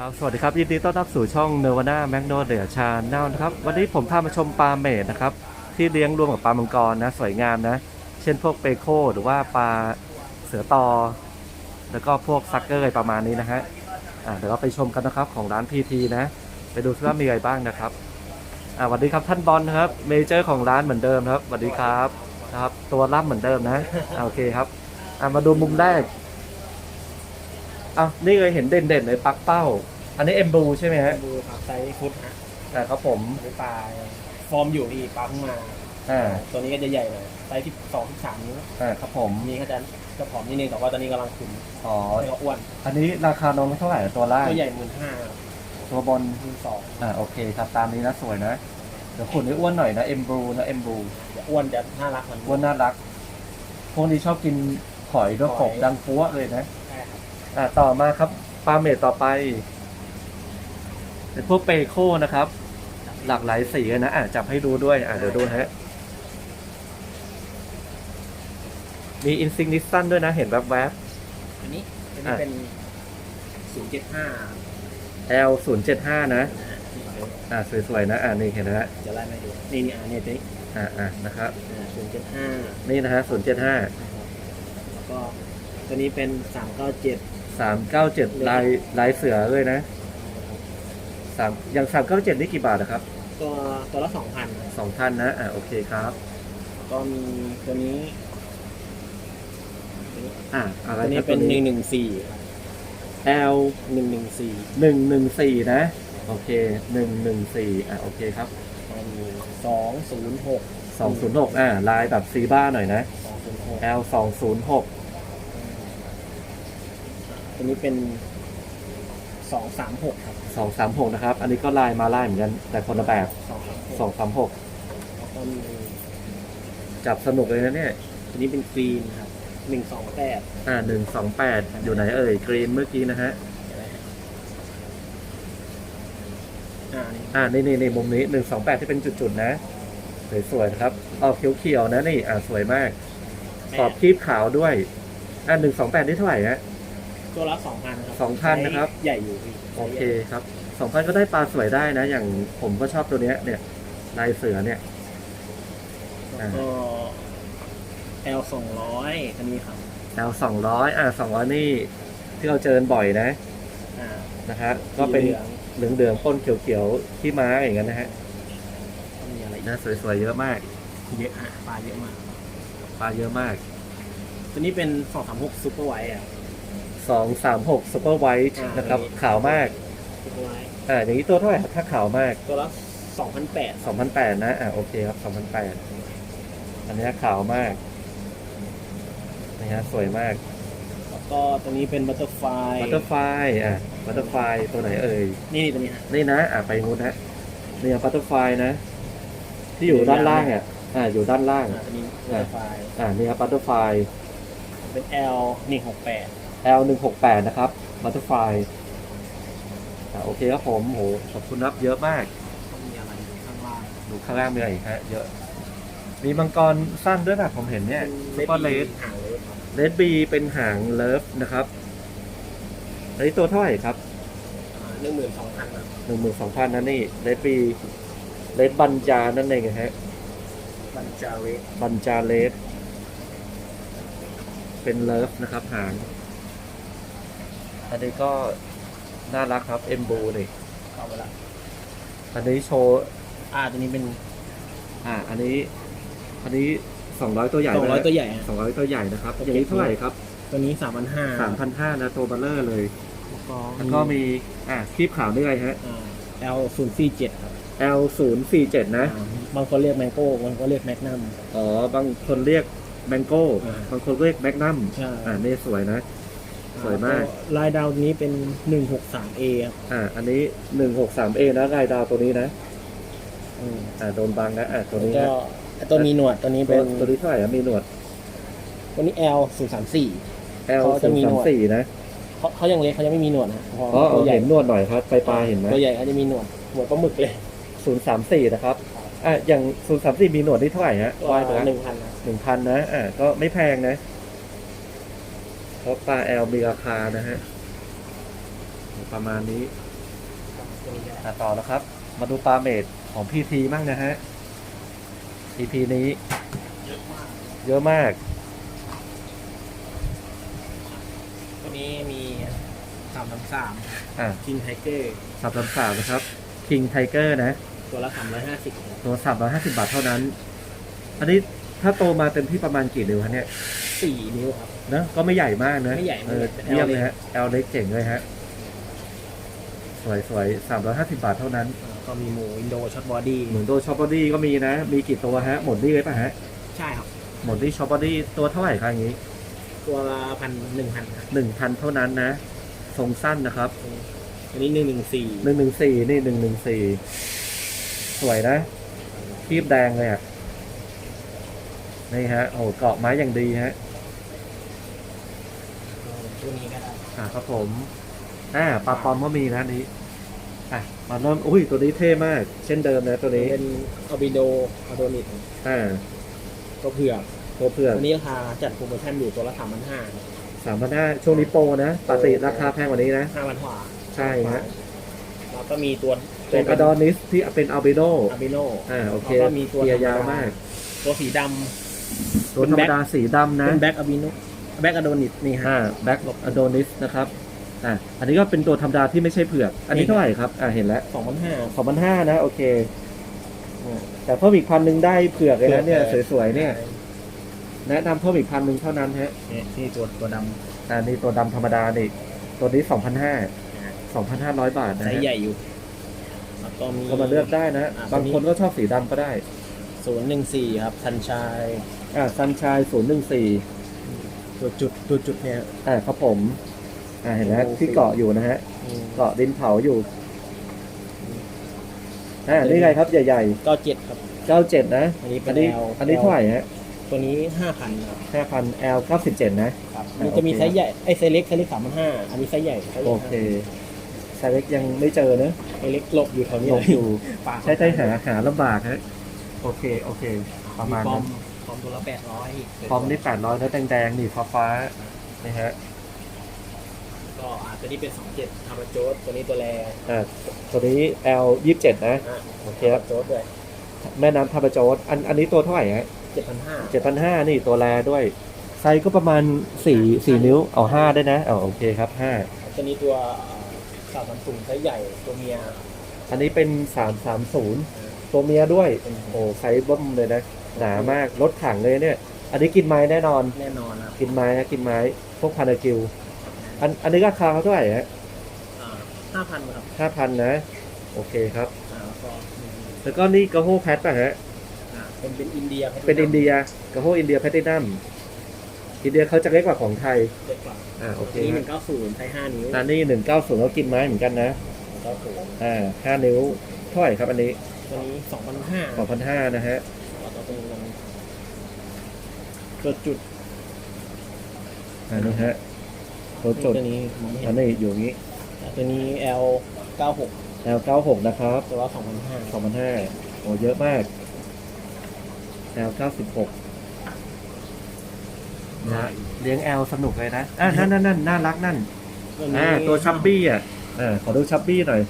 ครับสวัสดีครับ ยินดีต้อนรับสู่ช่องเนวาน่าแมกโนเดียชาแนลนะครับ วันนี้ผมพามาชมปลาเมดนะครับ ที่เลี้ยงรวมกับปลามังกรนะ สวยงามนะ เช่นพวกเปโคหรือว่าปลาเสือตอ แล้วก็พวกซักเกอร์อะไรประมาณนี้นะฮะอ่าเดี๋ยวเราไปชมกันนะครับของร้านพีทีนะ ไปดูซิว่ามีอะไรบ้างนะครับอ่าสวัสดีครับท่านบอลครับเมเจอร์ของร้านเหมือนเดิมครับสวัสดีครับนะครับ ตัวรับเหมือนเดิมนะอ่าโอเคครับอ่ามาดูมุมแรก อ้าวนี่เลยเห็นเด่นๆเลยปักเป้า อันนี้เอ็มบูใช่ไหมฮะดูครับไซส์ฟุตฮะอ่าครับผมอันนี้ปลาฟอร์มอยู่นี่ปลาเพิ่งมา อ่าตัวนี้ก็จะใหญ่หน่อยไซส์ที่สองที่สามนิ้วอ่าครับผมนี่ก็จะจะผอมนิดนึงแต่ว่าตอนนี้กำลังขุนอ๋อแล้วก็อ้วนอันนี้ราคาน้องเท่าไหร่ตัวล่างตัวใหญ่หมื่นห้าตัวบนหมื่นสองอ่าโอเคครับตามนี้นะสวยนะเดี๋ยวขุนให้อ้วนหน่อยนะเอ็มบูนะเอ็มบูจะอ้วนจะน่ารักมันอ้วนน่ารักพวกนี้ชอบกินหอยด้วยขบดังฟัวเลยนะใช่ครับ อ่าต่อมาครับปลาเมดต่อไปเป็นพวกเปโคนะครับ หลากหลายสีเลยนะอ่าจับให้ดูด้วยอ่าเดี๋ยวดูนะฮะมีอินซิกนิสันด้วยนะ เห็นแวบอันนี้อันนี้อะเป็นศูนย์เจ็ดห้าๆ L 0 7 5นะอ่าสวยๆนะอ่านี่เห็นนะฮะจะไล่มาดูนี่นี่อ่าเนี่ยตัวนี้อ่าอ่านะครับศูนย์เจ็ดห้านี่นะฮะ0 7 5 แล้วก็ตัวนี้เป็น สามเก้าเจ็ด3 9 7ลายลายเสือเลยนะสามอย่าง3 9 7นี่กี่บาทนะครับตัวตัวละสองพันสองพันนะอ่าโอเคครับ ก็มีตัวนี้อ่าอะไรตัวคนี้รับเป็นตัวหนึ่งหนึ่งสี่ L หนึ่งหนึ่งสี่หนึ่งหนึ่งสี่นะ โอเคหนึ่งหนึ่งสี่อะโอเคครับสองศูนย์หกสองศูนย์หกอะลายแบบซีบ้าหน่อยนะ สองศูนย์หก L สองศูนย์หก ตัวนี้เป็นสองสามหกครับสองสามหกนะครับ อันนี้ก็ลายมาลายเหมือนกัน แต่คนละแบบสองสามหกสองสามหกแล้วก็มีจับสนุกเลยนะเนี่ย ตัวนี้เป็นกรีนครับหนึ่งสองแปดอ่าหนึ่งสองแปดอยู่ไหนเอ่ยกรีนเมื่อกี้นะฮะ อ่านี่อ่านี่นี่นี่มุมนี้หนึ่งสองแปดที่เป็นจุดๆนะสวยๆนะครับออกเขียวๆนะนี่ อ่าสวยมาก ขอบคีบขาวด้วย อ่าหนึ่งสองแปดนี่เท่าไหร่ฮะ ตัวละสองพันครับสองพันนะครับ ใหญ่อยู่พี่โอเคครับสองพันก็ได้ปลาสวยได้นะ อย่างผมก็ชอบตัวเนี้ยเนี่ยลายเสือเนี่ย แล้วก็แอลสองร้อยตัวนี้ครับ L สองร้อยอ่าสองร้อยนี่ที่เราเจอบ่อยนะอ่านะฮะก็เป็นหลืองเหลืองๆป้นเขียวๆที่ม้าอย่างนั้นนะฮะๆก็มีอะไรอีกนะสวยๆเยอะมากเยอะฮะปลาเยอะมาก ปลาเยอะมาก ตัวนี้เป็นสองสามหกซูเปอร์ไวท์อะ สองสามหกซุปเปอร์ไวท์อ่านนะครับนี่ขาวมากซูเปอร์ไวท์อ่า อย่างนี้ตัวเท่าไหร่ครับถ้าขาวมาก ตัวละสองพันแปดสองพันแปดนะ อ่าโอเคครับสองพันแปดอันเนี้ยขาวมากนะฮะสวยมากแล้วก็ตัวนี้เป็นบัตเตอร์ไฟบัตเตอร์ไฟอะบัตเตอร์ไฟตัวไหนเอ่ย นี่นี่ตัวนี้ฮะ นี่นะ อะไปงูนะเนี่ยบัตเตอร์ไฟนะ ที่อยู่ด้านล่างอะ อ่า อยู่ด้านล่าง อ่าตัวนี้บัตเตอร์ไฟอ่า นี่ครับบัตเตอร์ไฟ เป็น L หนึ่งหกแปด L หนึ่งหกแปดนะครับบัตเตอร์ไฟอ่าโอเคครับผมโหขอบคุณครับเยอะมากต้องมีอะไรข้างล่างดูข้างล่างมีอะไรอีกฮะเยอะ มีมังกรสั้นด้วยแบบผมเห็นเนี่ยซุปเปอร์เลสหางเลยครับเลดบีเป็นหางเลิฟนะครับอันนี้ตัวเท่าไหร่ครับหนึ่งหมื่นสองพันครับหนึ่งหมื่นสองพันนั่นนี่เลดบีเลดบันจานั่นเองฮะบันจาเวสบันจาเลสเป็นเลิฟนะครับหาง อันนี้ก็น่ารักครับเอ็มบูนี่เข้าไปละอันนี้โชว์อ่าตัวนี้เป็นอ่า อันนี้ อันนี้สองร้อยตัวใหญ่สองร้อยตัวใหญ่ฮะ สองร้อยตัวใหญ่นะครับ อย่างนี้เท่าไหร่ครับตัวนี้สามพันห้าสามพันห้านะตัวเบัลเลอร์เลย แล้วก็แล้วก็มีอ่าคลิปขาวนี่อะไรฮะอ่า L ศูนย์สี่เจ็ดครับ L ศูนย์สี่เจ็ดนะ อ่าบางคนเรียกแมงโก้บางคนเรียกแมกนัม อ๋อบางคนเรียกแมงโก้ อ่าบางคนเรียกแมกนัมใช่ อ่านี่สวยนะ สวยมาก ลายดาวนี้เป็นหนึ่งหกสามเอครับอ่า อันนี้หนึ่งหกสามเอนะลายดาวตัวนี้นะ อืมอ่าโดนบังนะอ่าตัวแล้วนี้ก็นะไอ้ตัวมีหนวดตัวนี้ตัเป็วนตัวนี้เท่าไหร่อะมีหนวด ตัวนี้ L ศูนย์สามสี่ L เขาศูจะนมีย์หนสามวดสี่นะเขาเขายังเล็กเขายังไม่มีหนวดนะพออ๋อตัวใหญ่เห็นหนวดหน่อยครับปลายปลายเห็นไหมตัวใหญ่เขาจะมีหนวดหนวดปลาหมึกเลยศูนย์สามสี่นะครับอ่าอย่างศูนย์สามสี่มีหนวดนี่เท่าไหร่ฮะวายไปแล้วหนึ่งพันนะ หนึ่งพันนะอ่าก็ไม่แพงนะ เพราะปลาแอลมีราคานะฮะประมาณนี้ตัวนี้ก็ได้อะต่อนะครับ มาดูปลาเมดของพีทีบ้างนะฮะ EP นี้ เยอะมากเยอะมากตัวนี้มีสามสามสามอะคิงไทเกอร์สับสามสาวนะครับ King Tiger นะ ตัวละสามร้อยห้าสิบตัวสับร้อยห้าสิบาทเท่านั้น อันนี้ ถ้าโตมาเต็มที่ประมาณกี่นิ้วฮะเนี่ยสี่นิ้วครับนะก็ไม่ใหญ่มากนะไม่ใหญ่เออไม่ใหญ่เยี่ยมเลยฮะ L เล็กเจ๋งเลยฮะ สวยสวยสามร้อยห้าสิบาทเท่านั้น ก็มีหมูอินโดช็อตบอดี้เหมือนตัวช็อปบอดี้ก็มีนะ มีกี่ตัวฮะ หมดนี่เลยป่ะฮะ ใช่ครับ หมดนี่ช็อปบอดี้ตัวเท่าไหร่ครับอย่างนี้ ตัวละพันหนึ่งพันครับหนึ่งพันเท่านั้นนะ ทรงสั้นนะครับ อันนี้หนึ่งหนึ่งสี่หนึ่งหนึ่งสี่นี่หนึ่งหนึ่งสี่สวยนะคีบแดงเลยอะ นี่ฮะโอ้โหเกาะไม้อย่างดีฮะตัวนี้ก็ได้อ่าครับผมอ่าปลาปอมก็มีนะอันนี้อะมาเริ่มอุ้ยตัวนี้เท่มาก เช่นเดิมนะตัวนี้เป็นอ b บิโดอะโดนิตอ่าตัวเผือกตัวเพื่อนตัวนี้ราคาจัดโปรโมชั่นอยู่ตัวละสามพันห้าสามพันห้าช่วงนี้โปรนะปกติราคาแพงกว่านี้นะห้าพันกว่าใช่ฮะแล้วก็มีตัวเป็นอดอนิสที่เป็นอัลเบโดอาบิโนอ่าโอเคแล้วก็มีตัวเกียร์ยาวมาก ตัวสีด ตัวธรรมดาสีดำำนะเป็นแบ็กอะบิโนแบ็กอะโดนิตนี่ฮะอ่าแบ็กอโดนิสนะครับอ่าอันนี้ก็เป็นตัวธรรมดาที่ไม่ใช่เผือก อันนี้นี่เท่าไหร่ครับอ่าเห็นแล้วสองพันห้าสองพันห้านะโอเคอ่าแต่เพิ่มอีกพันหนึ่งได้เผือกเลยนะเนี่ยสวยๆเนี่ย แนะนำเพิ่มอีกพันหนึ่งเท่านั้นฮะเนี่ยนี่ตัวตัวดอ่านี่ตัวดำธรรมดานี่ตัวนี้สองพันห้าำสองพันห้าร้อยบาทนะไซฮะส์ใหญ่อยู่แล้วก็มีก็มาเลือกได้นะอ่าบางคนก็ชอบสีดำก็ได้ศูนย์หนึ่งสี่ครับทันชาย อ่าซันชายศูนย์หนึ่งสี่ตัวจุดตัวจุดเนี่ยอ่าครับผม อ่าเห็นไหมโอ้โหที่เกาะอยู่นะฮะ อืมเกาะดินเผาอยู่ อ่านี่ไงครับใหญ่เก้าเจ็ดครับ ๆเก้าเจ็ดนะ อันนี้เป็อันนนี้ L อันนี้เท่าไหร่ฮะตัวนี้ห้าพันครับห้าพัน L เก้าสิบเจ็ดนะ ครับ อ่ามันจะมีโอเค ไซส์ใหญ่ไอ้ไซส์เล็กไซส์เล็กสามพันห้าอันนี้ไซส์ใหญ่ไซส์ใหโอญ่เคไซส์เล็กยังไม่เจอเนอะไซส์เล็กหลบอยู่แถวนี้หลเลบยอยู่ ปากใช้ใจหาหาลำบากฮะ โอเค โอเค ประมาณปอนั้มนป อมตัวละแปดร้อยพร้อมนี่แปดร้อยเนื้อแดงๆนี่ฟ้าฟ้าๆนี่ฮะก็อาจจะนี่เป็นสองเจ็ดทามาโจสตัวนี้ตัวแรอ่าตัวนี้ L ยี่สิบเจ็ดนะ อะโอเคทาครัมาบโจสด้วยแม่น้ำทาบาโจดอันอันนี้ตัวเท่าไหร่ฮะเจ็ดพันห้าเจ็ดพันห้านี่ตัวแรด้วย ไซส์ก็ประมาณสี่สี่นิ้วเอาห้าได้นะเอาโอเคครับห้าตัวนี้ตัวสามพันสูงไซส์ใหญ่ตัวเมียอันนี้เป็นสามสามศูนย์ตัวเมียด้วย โอ้ไซส์เบิ้มเลยนะ หนามากรถถังเลยเนี่ย อันนี้กินไม้แน่นอน แน่นอนนะครับกินไม้นะกินไม้ พวกพานากิลอันอันนี้ราคาเขาเท่าไหร่ฮะห้าพันครับห้าพันนะ โอเคครับอ่าแล้วก็มีแล้วก็นี่กระโฮแพทป่ะฮะอ่าเป็นเป็นอินเดียเป็นอินเดียกระโฮอินเดียแพตตินัมอินเดียเขาจะเล็กกว่าของไทยเจ็ดกว่าอ่าโอเคนี่หฮะนึ่งเก้าศูนย์ไซส์ห้านิ้วอันนี้หนึ่งเก้าศูนย์เขากินไม้เหมือนกันนะเก้าศูนย์อ่าห้านิ้วเท่าไหร่ครับอันนี้ตัวนี้สองพันห้าสองพันห้านะฮะ แล้วก็ตัวนี้มัน ตัวจุดอันนี้ฮะตัวจดตัวนี้มองไม่เห็อันนนี้อยู่อย่างนี้ ตัวนี้ L เก้าหก L เก้าหกนะครับตัวละสองพันห้าสองพันห้าโอ้เยอะมาก L เก้าสิบหกนะเลี้ยง L สนุกเลยนะอะนั่นนั่นนั่นน่ารักนั่นอ่าตัวชับบี้อะอ่าขอดูชับบี้หน่อย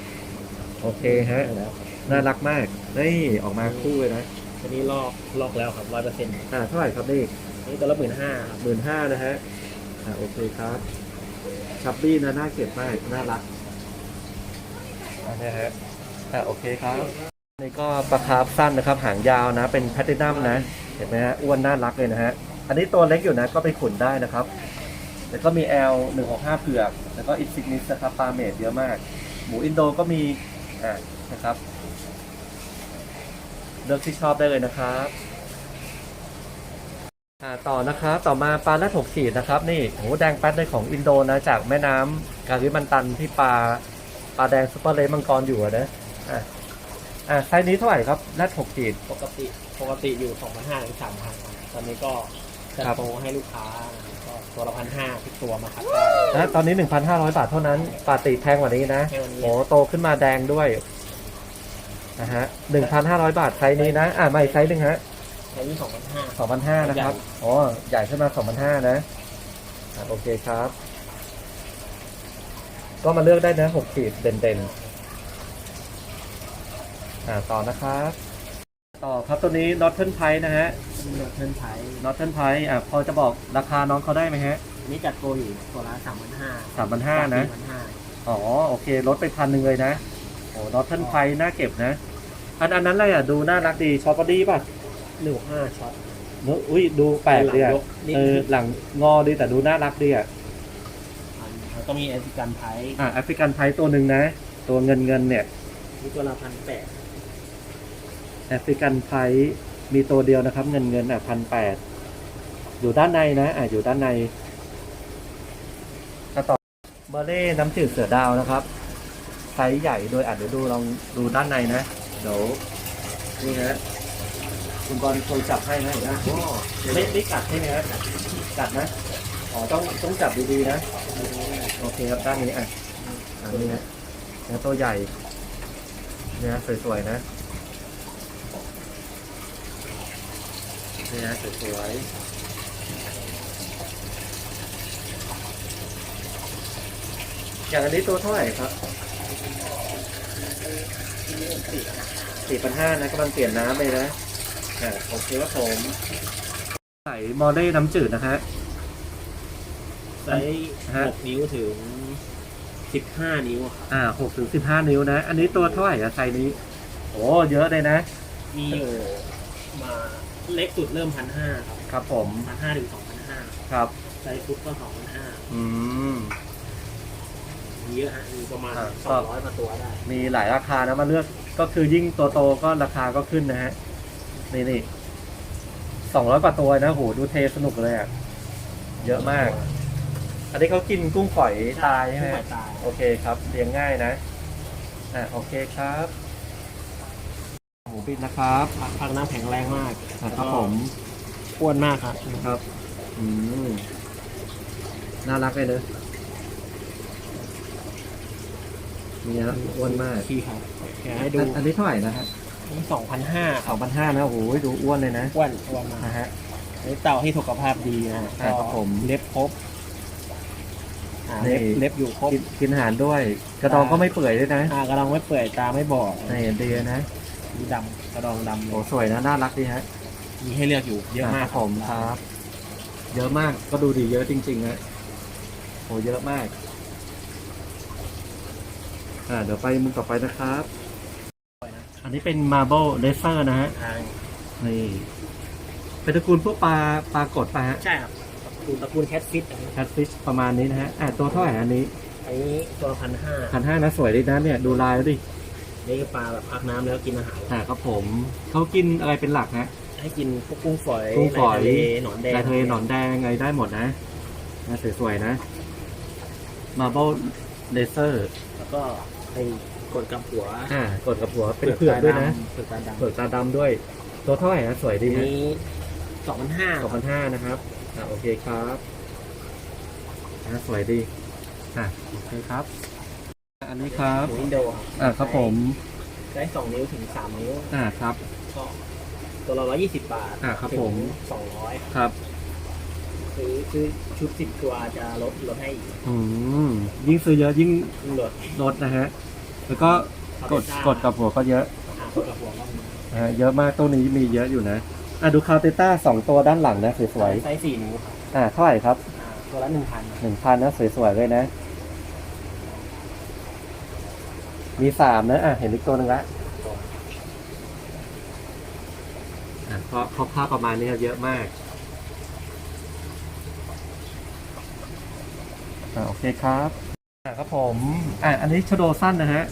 โอเคฮะ แล้วน่ารักมาก นี่ออกมาคู่เลยนะ ตัวนี้ลอกลอกแล้วครับร้อยเปอร์เซ็นต์อ่าเท่าไหร่ครับนี่ นี่ตัวละหมื่นห้าครับหมื่นห้านะฮะอ่าโอเคครับชับบี้นะน่าเก็บมากน่ารักอันนี้ฮะอ่าโอเคครับนี่ก็ปลาคาร์ฟสั้นนะครับ หางยาวนะ เป็นแพลตตินัมนะ เห็นไหมฮะอ้วนน่ารักเลยนะฮะ อันนี้ตัวเล็กอยู่นะก็ไปขุนได้นะครับ แล้วก็มี L 165เผือก แล้วก็อินซิกนิสนะครับปลาเมดเยอะมาก หมูอินโดก็มีอ่านะครับเลือกที่ชอบได้เลยนะครับอ่า ต่อนะครับต่อมาปลาละถกขีดนะครับนี่โหแดงแป๊ดเลยของอินโดนะจากแม่น้ำกาลิมันตันที่ปลาปลาแดงซุปเปอร์เลสมังกรอยู่อะนะอ่าอ่าไซส์นี้เท่าไหร่ครับละถกขีดปกติปกติอยู่สองพันห้าถึงสามพันตอนนี้ก็จะครับโตให้ลูกค้าก็ตัวละพันห้าทุกตัวมาครับนะตอนนี้1,500บาทเท่านั้นปกติแพงกว่านี้นะแพงกว่านี้โอ้โตขึ้นมาแดงด้วยนะฮะ1,500บาทไซส์นี้นะอ่ามาอีกไซส์หนึ่งฮะ ใช้ที่สองพันห้า2,500นะครับ อ๋อ ใหญ่ขึ้นมา2,500นะอ่าโอเคครับ ก็มาเลือกได้นะ6ขีดเด่นอ่า ต่อนะครับ ต่อครับตัวนี้ Northern Pipe นะฮะมีโนเทิร์นไทย Northern Pipe อ่าพอจะบอกราคาน้องเขาได้ไหมฮะนี่จัดโปรอยู่ตัวละสามพันห้าสามพันห้านะพันห้าอ๋อ โอเค ลดไปพันหนึ่งเลยนะ โอ้นอตเทิลไพน่าเก็บนะ อันอันนั้นอะไรอะ ดูน่ารักดีชอปปอดี้ป่ะ หนึ่งห้าช็อต เนอะอุ้ยดูแปลกดีอะหลังยกนิดเออหลังงอดีแต่ดูน่ารักดีอะแล้วก็มีแอฟริกันไทยอะแอฟริกันไพตัวหนึ่งนะ ตัวเงินเงินเนี่ยนี่ตัวละพันแปดแอฟริกันไพมีตัวเดียวนะครับ เงินเงินอะพันแปดอยู่ด้านในนะ อะอยู่ด้านในก็ต่อเบอร์เล่น้ำจืดเสือดาวนะครับไซส์ใหญ่โดยอะเดี๋ยวดูลองดูด้านในนะ เดี๋ยวนี่นะ คุณบอลโทรจับให้นะเห็นไหมไม่ไม่กัดใช่ไหมครับกัดนะอ๋อต้องต้องจับดีๆนะ โอเคครับด้านนี้อะอันนี้นะเนื้อตัวใหญ่เนื้อสวยๆนะเนื้อสวยๆอย่างอันนี้ตัวเท่าไหร่ครับสี่พันห้านะกำลังเปลี่ยนน้ำเลยนะ อ่าโอเคครับผมใส่มอลเล่น้ำจืดนะฮะ ไซส์ฮะ หกนิ้วถึงสิบห้านิ้วครับอ่าหกถึงสิบห้านิ้วนะ อันนี้ตัวเท่าไหร่อะไซส์นี้ โอ้เยอะเลยนะ มีอยู่มาเล็กสุดเริ่มพันห้าครับครับผม พันห้าถึงสองพันห้าครับ ไซส์ฟุตก็สองพันห้าอืม มีเยอะฮะมีประมาณอ่า สองร้อยกว่าตัวได้มีหลายราคานะมาเลือก ก็คือยิ่งตัวโตก็ราคาก็ขึ้นนะฮะ นี่นี่สองร้อยกว่าตัวนะโหดูเทสนุกเลยอะ เยอะมาก อันนี้เขากินกุ้งฝอยตายใช่ไหมกุ้งฝอยตาย โอเคครับเลี้ยงง่ายนะ อะโอเคครับหมูบิดนะครับพักพักน้ำแข็งแรงมากอะครับผมอ้วนมากครับครับ อืมน่ารักเลยเนอะนี่ฮะอ้วนมากพี่ครับแกให้ดูอันอันนี้เท่าไหร่นะฮะ นี่สองพันห้าสองพันห้านะโอ้โหดูอ้วนเลยนะอ้วนอ้วนมากนะฮะนี่เต่าที่สุขภาพดีนะอ่าครับผมเล็บครบอ่าเล็บนี่เล็บอยู่ครบกินกินอาหารด้วย กระดองก็ไม่เปื่อยด้วยนะอ่ากระดองไม่เปื่อยตาไม่บอดนี่ดีนะมีดำกระดองดำเลโอ้ยสวยนะน่ารักดีฮะมีให้เลือกอยู่เยอะมากครับผมครับ เยอะมากก็ดูดีเยอะจริงๆนะโอ้เยอะมาก อ่าเดี๋ยวไปมุมต่อไปนะครับ อันนี้เป็น Marble Laser นะฮะอ่านี่เป็นตระกูลพวกปลาปลากดปลาฮะใช่ครับตระกูลตระกูลแคทฟิตอันนี้แคทฟิชประมาณนี้นะฮะอ่าตัวเท่าไหร่อันนี้อันนี้ตัวพันห้าพันห้านะสวยดีนะเนี่ยดูลายแล้วดินี่คือปลาแบบพักน้ำแล้วกินอาหารอ่าครับผมเขากินอะไรเป็นหลักฮะ ให้กินพวกกุ้งฝอยกุ้งฝอยในทะเลหนอนแดงลายทะเลหนอนแดงอะไรได้หมดนะนะสวยๆนะ Marble Laser แล้วก็ไอ้ กดกับหัวอ่ากดกับหัวเป็นเผือกด้วยนะเผือกตาดำเผือกตาดำด้วย ตัวเท่าไหร่นะสวยดีอันนะนี้สองพันห้าสองพันห้านะครับอ่าโอเคครับอ่าสวยดีอ่าโอเคครับ อันนี้ครับหมูอินโดอ่าครับผมได้สองนิ้วถึงสามนิ้วอ่าครับก็ตัวละร้อยยี่สิบบาทอ่าครับผมสองร้อยครับคือคือชุดสิบตัวจะลดลดให้อีกอืมยิ่งซื้อเยอะยิ่งลดลดนะฮะ แล้วก็กดกดกับหัวก็เยอะอ่ากดกับหัวก็มีนะฮะเยอะมากตัวนี้มีเยอะอยู่นะอะดูคาเตต้าสองตัวด้านหลังนะสวยไซส์สี่นิ้วครับๆอ่าเท่าไหร่ครับอ่าตัวละหนึ่งพันหนึ่งพันนะสวยๆเลยนะ มีสามนะอะเห็นอีกตัวหนึ่งละอะเพราะเขาภาพประมาณนี้ครับเยอะมากอ่าโอเคครับ อ่าครับผมอะอันนี้ชโดสั้นนะฮะ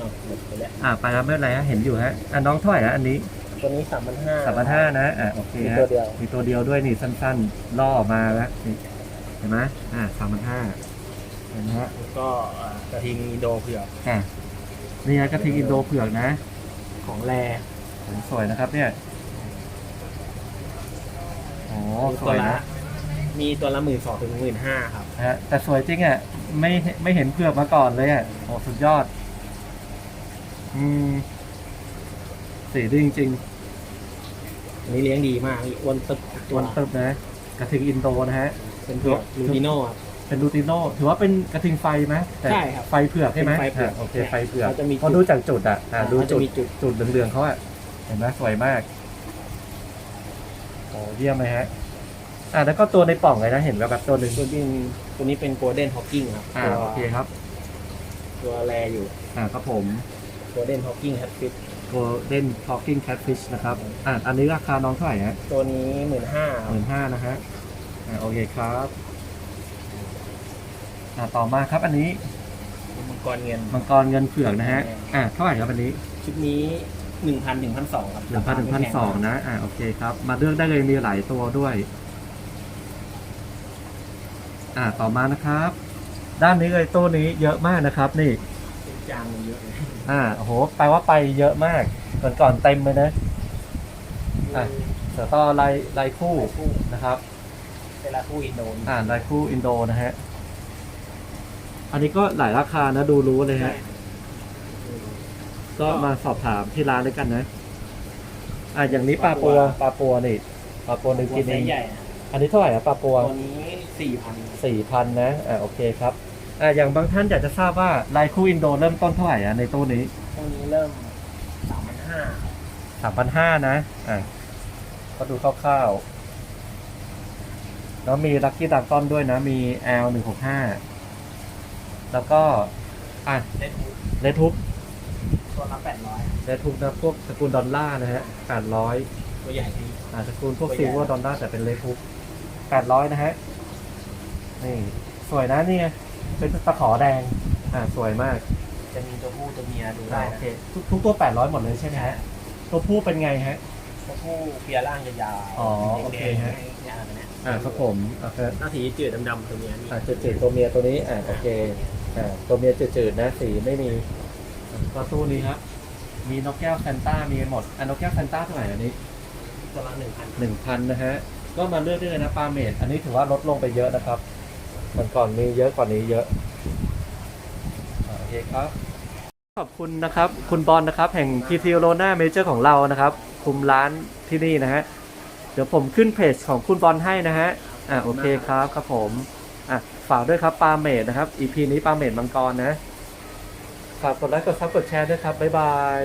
อ่าหมดไปแล้วอ่าไปแล้วไม่เป็นไรฮะเห็นอยู่ฮะอะน้องเท่าไหร่นะอันนี้ตัวนี้สามพันห้า สามพันห้านะอะโอเคมีฮะตัวเดียว มีตัวเดียวด้วยนี่สั้นๆ ล่อออกมาแล้วนี่เห็นไหมอ่าสามพันห้าเห็นไหมฮะแล้วก็อ่ากระทิงอินโดเผือกอะนี่ฮะกระทิงอินโดเผือกนะของแรผมสวยนะครับเนี่ยโอ้มีสตัววยละนะมีตัวละหมื่นสองถึงหมื่นห้าครับ ฮะแต่สวยจริงอะไม่ไม่เห็นเผือกมาก่อนเลยอะโอ้สุดยอด อืมสีดีจริงอันนี้เลี้ยงดีมากอ้วนตึบๆตัวตึบนะกระทิงอินโดนะฮะ เป็นเผือกลูดิโน่ครับ เป็นลูติโนถือว่าเป็นกระทิงไฟไหมแต่ใช่ครับไฟเผือกใช่ไหมเป็นไฟเผือกอ่าโอเคไฟเผือกเขาจะมีจุด พอดูจากจุดอะอ่าดูเขาจะจุด มีจุด จุดเหลืองๆเขาอะเห็นไหมสวยมาก โอ้เยี่ยมเลยฮะ อ่าแล้วก็ตัวในปล่องเลยนะ เห็นแบบแบบตัวหนึ่งตัวนี้ ตัวนี้เป็นโกลเด้นฮอกกิ้งครับอ่าตัวโอเคครับ ตัวแรอยู่อ่าครับผมโกลเด้นฮอกกิ้งแฮตฟิต Golden Talking Catfish นะครับอ่าอันนี้ราคาน้องเท่าไหร่ฮะตัวนี้หมื่นห้าหมื่นห้านะฮะอ่าโอเคครับอ่าต่อมาครับอันนี้มังกรเงิน มังกรเงินเผือกนะฮะอ่าเท่าไหร่ครับอันนี้ชุดนี้หนึ่งพันหนึ่งพันสองครับหนึ่งพันหนึ่งพันสองนะอ่าโอเคครับ มาเลือกได้เลยมีหลายตัวด้วย อ่าต่อมานะครับ ด้านนี้เลยตัวนี้เยอะมากนะครับ นี่จางเยอะเลยอ่าโอ้โหแปลว่าไปเยอะมากก่อนก่อนเต็มเลยนะอะเสือต่อลายลายคู่คู่นะครับเวลาคู่อินโดนอ่านลายคู่อินโดนะฮะอันนี้ก็หลายราคานะดูรู้เลยฮะก็มาสอบถามที่ร้านด้วยกันนะ อ่าอย่างนี้ปลาปัวปลาปัวนี่ปลาปัวหนึ่งตัวกินไซเองส์ใหญ่อะ อันนี้เท่าไหร่อะปลาปัวตัวนี้สี่พันสี่พันนะ อ่าโอเคครับอ่าอย่างบางท่านอยากจะทราบว่าลายคู่อินโดเริ่มต้นเท่าไหร่อะในตู้นี้ตัวนี้เริ่มสามพันห้าสามพันห้านะอ่าก็ดูคร่าวๆแล้วมีลัคกี้ดากอนด้วยนะ มี L หนึ่งหกห้าแล้วก็อะเล่นเลทุบตัวละแปดร้อยเลทุบนะพวกสกุลดอลลาร์นะฮะแปดร้อยตัวใหญ่ที่อ่าสกุลพวกตัวใหญ่ซิลเวอร์ดอลลาร์แต่เป็นเลทุบ แปดร้อยนะฮะ นี่ สวยนะนี่ไงเป็นตะขอแดง อ่า สวยมาก จะมีตัวผู้ตัวเมียดูอ่าได้โอนะเคทุกทุกตัวแปดร้อยหมดเลยใช่ไหมฮะ ตัวผู้เป็นไงฮะ ตัวผู้เพียร่างยาวๆอ๋อโอเคฮะ ยาวๆนะอ่าครับผมโอเคหน้าสีจืดดำๆตัวเมียนี่อ่าจืดๆตัวเมียตัวนี้อ่าโอเคอ่าตัวเมียจืดๆนะสีไม่มีตัวตู้นี้ครับ มีนกแก้วแฟนต้ามีหมดอ่านกแก้วแฟนต้าเท่าไหร่อันนี้ ตัวละหนึ่งพันหนึ่งพันนะฮะ ก็มาเลือกได้เลยนะปลาเมดอันนี้ถือว่าลดลงไปเยอะนะครับมันก่อนมีเยอะกว่านี้เยอะโอเคครับ ขอบคุณนะครับ คุณบอลนะครับ แห่ง PT o l o n a Major ของเรานะครับ คุมร้านที่นี่นะฮะเดี๋ยวผมขึ้นเพจของคุณบอลให้นะฮะอ่าโอเคครับครับผมอะฝากด้วยครับปลาเมดนะครับ EP นี้ปลาเมดมังกรนะฝากกดไลค์กดซับกดแชร์ด้วยครับบ๊ายบาย